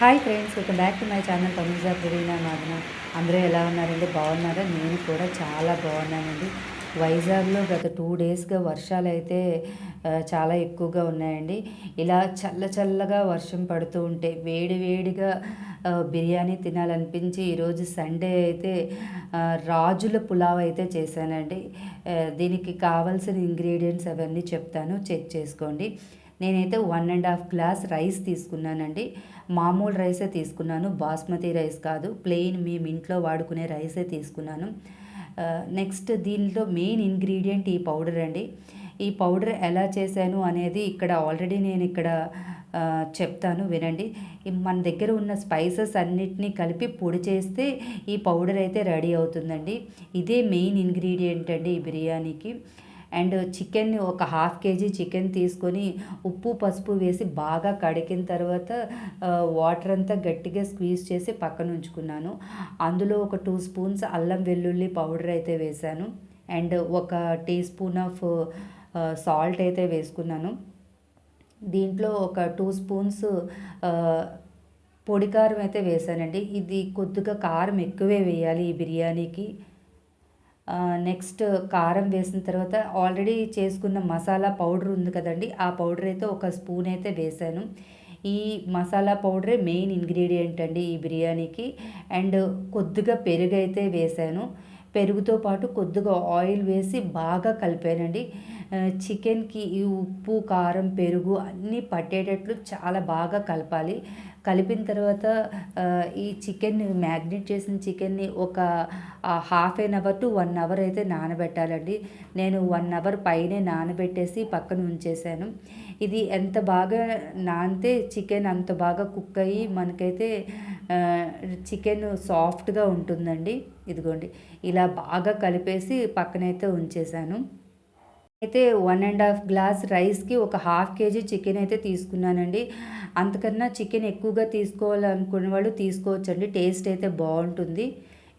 Hi friends welcome back to my channel తమిళ ప్రవీణ మాదన అందరూ ఎలా ఉన్నారండి? బాగున్నారా? నేను కూడా చాలా బాగున్నానండి. వైజాగ్లో గత టూ డేస్గా వర్షాలు అయితే చాలా ఎక్కువగా ఉన్నాయండి. ఇలా చల్ల చల్లగా వర్షం పడుతూ ఉంటే వేడి వేడిగా బిర్యానీ తినాలనిపించి ఈరోజు సండే అయితే రాజుల పులావ్ అయితే చేశానండి. దీనికి కావాల్సిన ఇంగ్రీడియంట్స్ అవన్నీ చెప్తాను. చెక్ చేసుకోండి. నేనైతే one and half glass rice తీసుకున్నానండి. మామూలు రైసే తీసుకున్నాను. బాస్మతి రైస్ కాదు. ప్లెయిన్ మేము ఇంట్లో వాడుకునే రైసే తీసుకున్నాను. నెక్స్ట్ దీనిలో మెయిన్ ఇంగ్రీడియంట్ ఈ పౌడర్ అండి. ఈ పౌడర్ ఎలా చేశాను అనేది ఇక్కడ ఆల్రెడీ నేను ఇక్కడ చెప్తాను వినండి. మన దగ్గర ఉన్న స్పైసెస్ అన్నిటినీ కలిపి పొడి చేస్తే ఈ పౌడర్ అయితే రెడీ అవుతుందండి. ఇదే మెయిన్ ఇంగ్రీడియంట్ అండి ఈ బిర్యానీకి. అండ్ చికెన్ ఒక హాఫ్ కేజీ చికెన్ తీసుకొని ఉప్పు పసుపు వేసి బాగా కడిగిన తర్వాత వాటర్ అంతా గట్టిగా స్క్వీజ్ చేసి పక్కన ఉంచుకున్నాను. అందులో ఒక టూ స్పూన్స్ అల్లం వెల్లుల్లి పౌడర్ అయితే వేశాను. అండ్ ఒక టీ స్పూన్ ఆఫ్ సాల్ట్ అయితే వేసుకున్నాను. దీంట్లో ఒక టూ స్పూన్స్ పొడి కారం అయితే వేసానండి ఇది కొద్దిగా కారం ఎక్కువే వేయాలి ఈ బిర్యానీకి. నెక్స్ట్ కారం వేసిన తర్వాత ఆల్రెడీ చేసుకున్న మసాలా పౌడర్ ఉంది కదండి ఆ పౌడర్ అయితే ఒక స్పూన్ అయితే వేసాను. ఈ మసాలా పౌడరే మెయిన్ ఇంగ్రీడియంట్ అండి ఈ బిర్యానీకి. అండ్ కొద్దిగా పెరుగు అయితే వేసాను. పెరుగుతో పాటు కొద్దిగా ఆయిల్ వేసి బాగా కలిపానండి. చికెన్కి ఈ ఉప్పు కారం పెరుగు అన్నీ పట్టేటట్లు చాలా బాగా కలపాలి. కలిపిన తర్వాత ఈ చికెన్ మ్యాగ్నేట్ చేసిన చికెన్ని ఒక half an hour to one hour అయితే నానబెట్టాలండి. నేను వన్ అవర్ పైనే నానబెట్టేసి పక్కన ఉంచేసాను. ఇది ఎంత బాగా నానితే చికెన్ అంత బాగా కుక్ అయ్యి మనకైతే చికెన్ సాఫ్ట్గా ఉంటుందండి. ఇదిగోండి. ఇలా బాగా కలిపేసి పక్కనైతే ఉంచేసాను. అయితే వన్ అండ్ హాఫ్ గ్లాస్ రైస్కి ఒక హాఫ్ కేజీ చికెన్ అయితే తీసుకున్నానండి. అంతకన్నా చికెన్ ఎక్కువగా తీసుకోవాలనుకునే వాళ్ళు తీసుకోవచ్చండి. టేస్ట్ అయితే బాగుంటుంది.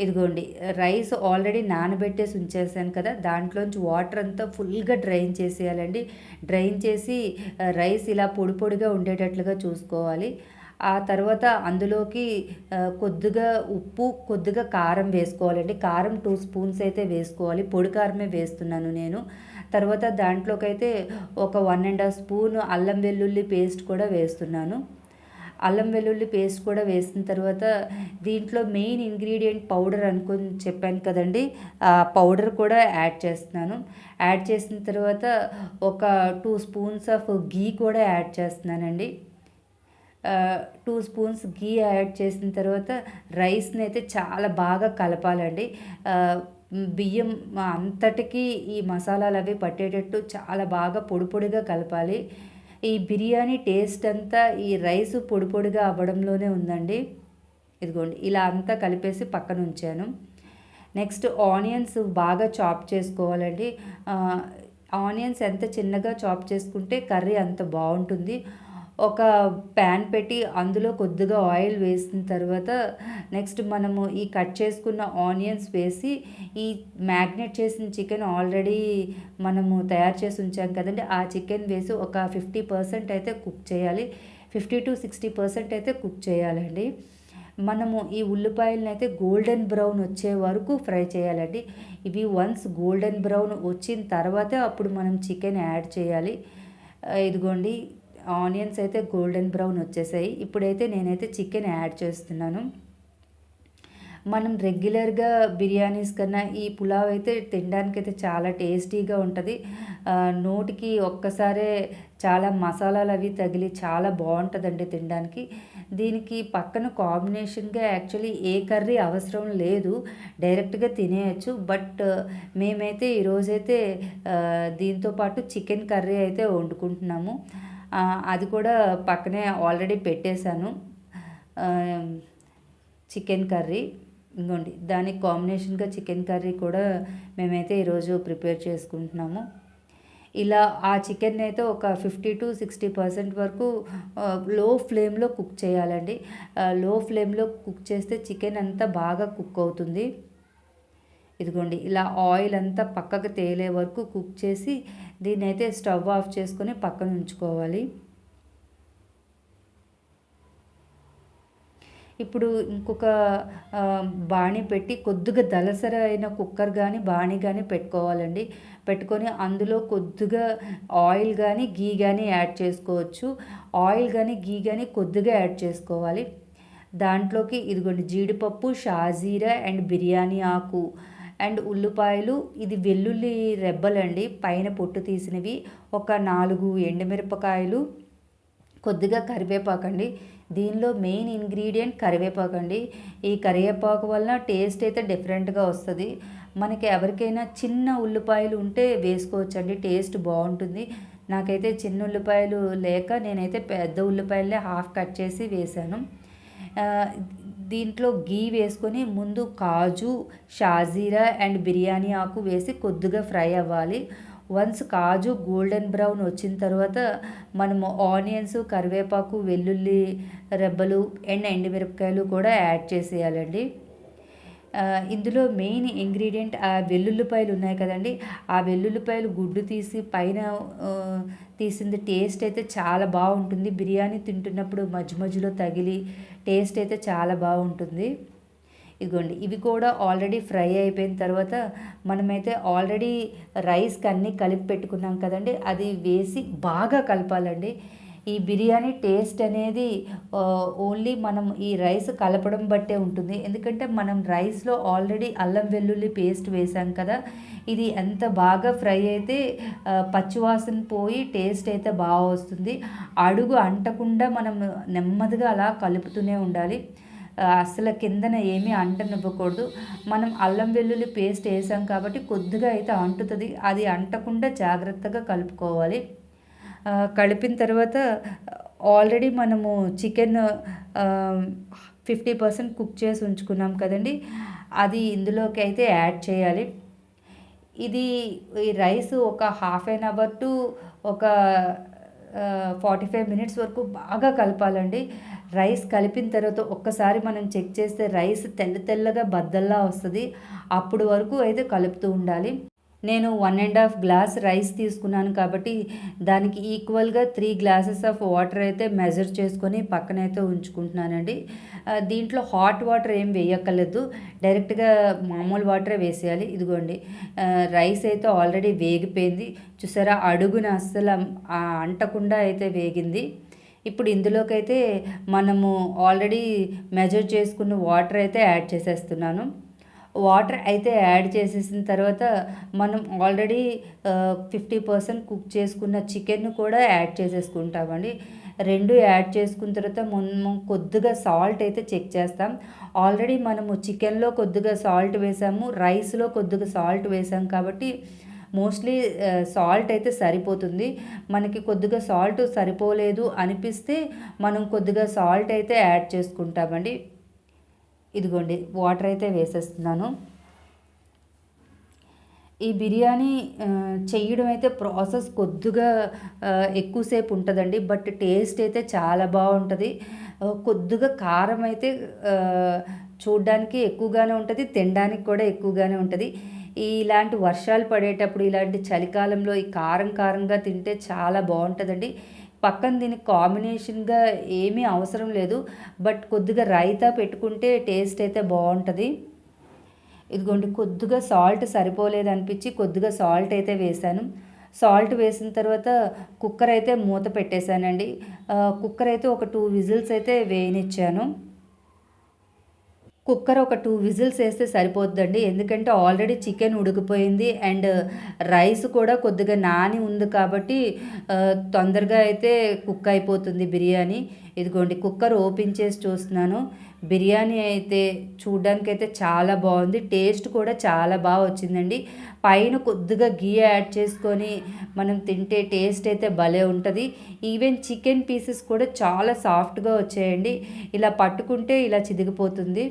ఇదిగోండి రైస్ ఆల్రెడీ నానబెట్టేసి ఉంచేసాను కదా దాంట్లోంచి వాటర్ అంతా ఫుల్గా డ్రైన్ చేసేయాలండి. డ్రైన్ చేసి రైస్ ఇలా పొడి పొడిగా ఉండేటట్లుగా చూసుకోవాలి. ఆ తర్వాత అందులోకి కొద్దిగా ఉప్పు కొద్దిగా కారం వేసుకోవాలండి. కారం టూ స్పూన్స్ అయితే వేసుకోవాలి. పొడి కారమే వేస్తున్నాను నేను. తర్వాత దాంట్లోకి అయితే ఒక వన్ అండ్ హాఫ్ స్పూన్ అల్లం వెల్లుల్లి పేస్ట్ కూడా వేస్తున్నాను. అల్లం వెల్లుల్లి పేస్ట్ కూడా వేసిన తర్వాత దీంట్లో మెయిన్ ఇంగ్రీడియంట్ పౌడర్ అనుకుని చెప్పాను కదండి ఆ పౌడర్ కూడా యాడ్ చేస్తున్నాను. యాడ్ చేసిన తర్వాత ఒక టూ స్పూన్స్ ఆఫ్ గీ కూడా యాడ్ చేస్తున్నానండి. టూ స్పూన్స్ గీ యాడ్ చేసిన తర్వాత రైస్ని అయితే చాలా బాగా కలపాలండి. బియ్యం అంతటికీ ఈ మసాలాలు అవి పట్టేటట్టు చాలా బాగా పొడి పొడిగా కలపాలి. ఈ బిర్యానీ టేస్ట్ అంతా ఈ రైస్ పొడి పొడిగా అవ్వడంలోనే ఉందండి. ఇదిగోండి ఇలా అంతా కలిపేసి పక్కన ఉంచాను. నెక్స్ట్ ఆనియన్స్ బాగా చాప్ చేసుకోవాలండి. ఆనియన్స్ ఎంత చిన్నగా చాప్ చేసుకుంటే కర్రీ అంత బాగుంటుంది. ఒక ప్యాన్ పెట్టి అందులో కొద్దిగా ఆయిల్ వేసిన తర్వాత నెక్స్ట్ మనము ఈ కట్ చేసుకున్న ఆనియన్స్ వేసి ఈ మ్యాగ్నేట్ చేసిన చికెన్ ఆల్రెడీ మనము తయారు చేసి ఉంచాం కదండి. ఆ చికెన్ వేసి ఒక ఫిఫ్టీ పర్సెంట్ అయితే కుక్ చేయాలి. ఫిఫ్టీ టు సిక్స్టీ పర్సెంట్ అయితే కుక్ చేయాలండి. మనము ఈ ఉల్లిపాయలను అయితే గోల్డెన్ బ్రౌన్ వచ్చే వరకు ఫ్రై చేయాలండి. ఇవి వన్స్ గోల్డెన్ బ్రౌన్ వచ్చిన తర్వాతే అప్పుడు మనం చికెన్ యాడ్ చేయాలి. ఇదిగోండి. ఆనియన్స్ అయితే గోల్డెన్ బ్రౌన్ వచ్చేసాయి. ఇప్పుడైతే నేనైతే చికెన్ యాడ్ చేస్తున్నాను. మనం రెగ్యులర్గా బిర్యానీస్ కన్నా ఈ పులావ్ అయితే తినడానికైతే చాలా టేస్టీగా ఉంటుంది. నోటికి ఒక్కసారే చాలా మసాలాలు అవి తగిలి చాలా బాగుంటుందండి తినడానికి. దీనికి పక్కన కాంబినేషన్గా యాక్చువల్లీ ఏ కర్రీ అవసరం లేదు. డైరెక్ట్గా తినేయచ్చు. బట్ మేమైతే ఈరోజైతే దీంతో పాటు చికెన్ కర్రీ అయితే వండుకుంటున్నాము. అది కూడా పక్కనే ఆల్రెడీ పెట్టేశాను. చికెన్ కర్రీ ఇంకోండి దానికి కాంబినేషన్గా చికెన్ కర్రీ కూడా మేమైతే ఈరోజు ప్రిపేర్ చేసుకుంటున్నాము. ఇలా ఆ చికెన్ అయితే ఒక ఫిఫ్టీ టు సిక్స్టీ పర్సెంట్ వరకు లో ఫ్లేమ్లో కుక్ చేయాలండి. లో ఫ్లేమ్లో కుక్ చేస్తే చికెన్ అంతా బాగా కుక్ అవుతుంది. ఇదిగోండి ఇలా ఆయిల్ అంతా పక్కకు తేలే వరకు కుక్ చేసి దీన్ని అయితే స్టవ్ ఆఫ్ చేసుకొని పక్కన ఉంచుకోవాలి. ఇప్పుడు ఇంకొక బాణీ పెట్టి కొద్దిగా దలసర అయిన కుక్కర్ కానీ బాణీ కానీ పెట్టుకోవాలండి. పెట్టుకొని అందులో కొద్దిగా ఆయిల్ కానీ గీ కానీ యాడ్ చేసుకోవచ్చు. ఆయిల్ కానీ గీ కానీ కొద్దిగా యాడ్ చేసుకోవాలి. దాంట్లోకి ఇదిగోండి జీడిపప్పు షాజీరా అండ్ బిర్యానీ ఆకు అండ్ ఉల్లిపాయలు ఇది వెల్లుల్లి రెబ్బలండి. పైన పొట్టు తీసినవి ఒక నాలుగు ఎండుమిరపకాయలు కొద్దిగా కరివేపాకు అండి దీనిలో మెయిన్ ఇంగ్రీడియంట్ కరివేపాకు అండి ఈ కరివేపాకు వలన టేస్ట్ అయితే డిఫరెంట్గా వస్తుంది. మనకి ఎవరికైనా చిన్న ఉల్లిపాయలు ఉంటే వేసుకోవచ్చండి టేస్ట్ బాగుంటుంది. నాకైతే చిన్న ఉల్లిపాయలు లేక నేనైతే పెద్ద ఉల్లిపాయలే హాఫ్ కట్ చేసి వేశాను దీంట్లో గీ వేసుకొని ముందు కాజు షాజీరా అండ్ బిర్యానీ ఆకు వేసి కొద్దిగా ఫ్రై అవ్వాలి. వన్స్ కాజు గోల్డెన్ బ్రౌన్ వచ్చిన తర్వాత మనము ఆనియన్స్ కరివేపాకు వెల్లుల్లి రెబ్బలు అండ్ ఎండుమిరపకాయలు కూడా యాడ్ చేసేయాలండి. ఇందులో మెయిన్ ఇంగ్రీడియంట్ ఆ వెల్లుల్లిపాయలు ఉన్నాయి కదండి. ఆ వెల్లుల్లిపాయలు గుడ్డు తీసి పైన తీసింది టేస్ట్ అయితే చాలా బాగుంటుంది. బిర్యానీ తింటున్నప్పుడు మధ్య మధ్యలో తగిలి టేస్ట్ అయితే చాలా బాగుంటుంది. ఇదిగోండి ఇవి కూడా ఆల్రెడీ ఫ్రై అయిపోయిన తర్వాత మనమైతే ఆల్రెడీ రైస్కి అన్నీ కలిపి పెట్టుకున్నాం కదండి. అది వేసి బాగా కలపాలండి. ఈ బిర్యానీ టేస్ట్ అనేది ఓన్లీ మనం ఈ రైస్ కలపడం బట్టే ఉంటుంది. ఎందుకంటే మనం రైస్లో ఆల్రెడీ అల్లం వెల్లుల్లి పేస్ట్ వేసాం కదా ఇది ఎంత బాగా ఫ్రై అయితే పచ్చివాసన పోయి టేస్ట్ అయితే బాగా వస్తుంది. అడుగు అంటకుండా మనం నెమ్మదిగా అలా కలుపుతూనే ఉండాలి. అసలు కిందన ఏమీ అంటనివ్వకూడదు. మనం అల్లం వెల్లుల్లి పేస్ట్ వేసాం కాబట్టి కొద్దిగా అయితే అంటుతుంది. అది అంటకుండా జాగ్రత్తగా కలుపుకోవాలి. కలిపిన తర్వాత ఆల్రెడీ మనము చికెన్ ఫిఫ్టీ పర్సెంట్ కుక్ చేసి ఉంచుకున్నాం కదండి. అది ఇందులోకి అయితే యాడ్ చేయాలి. ఇది ఈ రైస్ ఒక హాఫ్ అన్ అవర్ టు ఒక ఫార్టీ ఫైవ్ మినిట్స్ వరకు బాగా కలపాలండి. రైస్ కలిపిన తర్వాత ఒక్కసారి మనం చెక్ చేస్తే రైస్ తెల్ల తెల్లగా బద్దల్లా వస్తుంది. అప్పుడు వరకు అయితే కలుపుతూ ఉండాలి. నేను one and half glass rice తీసుకున్నాను కాబట్టి దానికి ఈక్వల్గా త్రీ గ్లాసెస్ ఆఫ్ వాటర్ అయితే మెజర్ చేసుకొని పక్కనైతే ఉంచుకుంటున్నానండి. దీంట్లో హాట్ వాటర్ ఏం వేయక్కర్లేదు. డైరెక్ట్గా మామూలు వాటరే వేసేయాలి. ఇదిగోండి. రైస్ అయితే ఆల్రెడీ వేగిపోయింది. చూసారా? అడుగున అస్సలు అంటకుండా అయితే వేగింది. ఇప్పుడు ఇందులోకైతే మనము ఆల్రెడీ మెజర్ చేసుకున్న వాటర్ అయితే యాడ్ చేసేస్తున్నాను. వాటర్ అయితే యాడ్ చేసేసిన తర్వాత మనం ఆల్రెడీ ఫిఫ్టీ పర్సెంట్ కుక్ చేసుకున్న చికెన్ కూడా యాడ్ చేసేసుకుంటామండి. రెండు యాడ్ చేసుకున్న తర్వాత మనం కొద్దిగా సాల్ట్ అయితే చెక్ చేస్తాం. ఆల్రెడీ మనము చికెన్లో కొద్దిగా సాల్ట్ వేసాము రైస్లో కొద్దిగా సాల్ట్ వేసాం కాబట్టి మోస్ట్లీ సాల్ట్ అయితే సరిపోతుంది. మనకి కొద్దిగా సాల్ట్ సరిపోలేదు అనిపిస్తే మనం కొద్దిగా సాల్ట్ అయితే యాడ్ చేసుకుంటామండి. ఇదిగోండి వాటర్ అయితే వేసేస్తున్నాను. ఈ బిర్యానీ చేయడం అయితే ప్రాసెస్ కొద్దిగా ఎక్కువసేపు ఉంటుందండి బట్ టేస్ట్ అయితే చాలా బాగుంటుంది. కొద్దిగా కారం అయితే ఆ, చూడ్డానికి ఎక్కువగానే ఉంటుంది తినడానికి కూడా ఎక్కువగానే ఉంటుంది. ఇలాంటి వర్షాలు పడేటప్పుడు ఇలాంటి చలికాలంలో ఈ కారం కారంగా తింటే చాలా బాగుంటుందండి. పక్కన దీనికి కాంబినేషన్గా ఏమీ అవసరం లేదు. బట్ కొద్దిగా రైతా పెట్టుకుంటే టేస్ట్ అయితే బాగుంటుంది. ఇదిగోండి కొద్దిగా సాల్ట్ సరిపోలేదు అనిపించి కొద్దిగా సాల్ట్ అయితే వేశాను సాల్ట్ వేసిన తర్వాత కుక్కర్ అయితే మూత పెట్టేశానండి. కుక్కర్ అయితే ఒక టూ విజిల్స్ అయితే వేయనిచ్చాను. కుక్కర్ ఒక టూ విజిల్స్ వేస్తే సరిపోద్దండి. ఎందుకంటే ఆల్రెడీ చికెన్ ఉడికిపోయింది అండ్ రైస్ కూడా కొద్దిగా నాని ఉంది కాబట్టి తొందరగా అయితే కుక్ అయిపోతుంది బిర్యానీ. ఇదిగోండి కుక్కర్ ఓపెన్ చేసి చూస్తున్నాను. బిర్యానీ అయితే చూడ్డానికి అయితే చాలా బాగుంది. టేస్ట్ కూడా చాలా బాగా వచ్చిందండి. పైన కొద్దిగా గీ యాడ్ చేసుకొని మనం తింటే టేస్ట్ అయితే భలే ఉంటుంది. ఈవెన్ చికెన్ పీసెస్ కూడా చాలా సాఫ్ట్గా వచ్చాయండి. ఇలా పట్టుకుంటే ఇలా చిదిగిపోతుంది.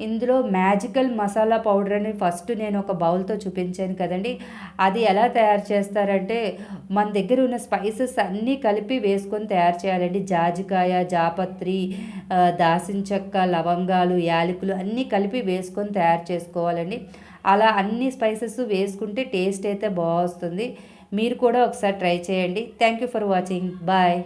ఇందులో మ్యాజికల్ మసాలా పౌడర్ అని ఫస్ట్ నేను ఒక బౌల్తో చూపించాను కదండి. అది ఎలా తయారు చేస్తారంటే మన దగ్గర ఉన్న స్పైసెస్ అన్నీ కలిపి వేసుకొని తయారు చేయాలండి. జాజికాయ జాపత్రి ఆ, దాసిన చెక్క లవంగాలు యాలకులు అన్నీ కలిపి వేసుకొని తయారు చేసుకోవాలండి. అలా అన్ని స్పైసెస్ వేసుకుంటే టేస్ట్ అయితే బాగా వస్తుంది. మీరు కూడా ఒకసారి ట్రై చేయండి. Thank you for watching. Bye.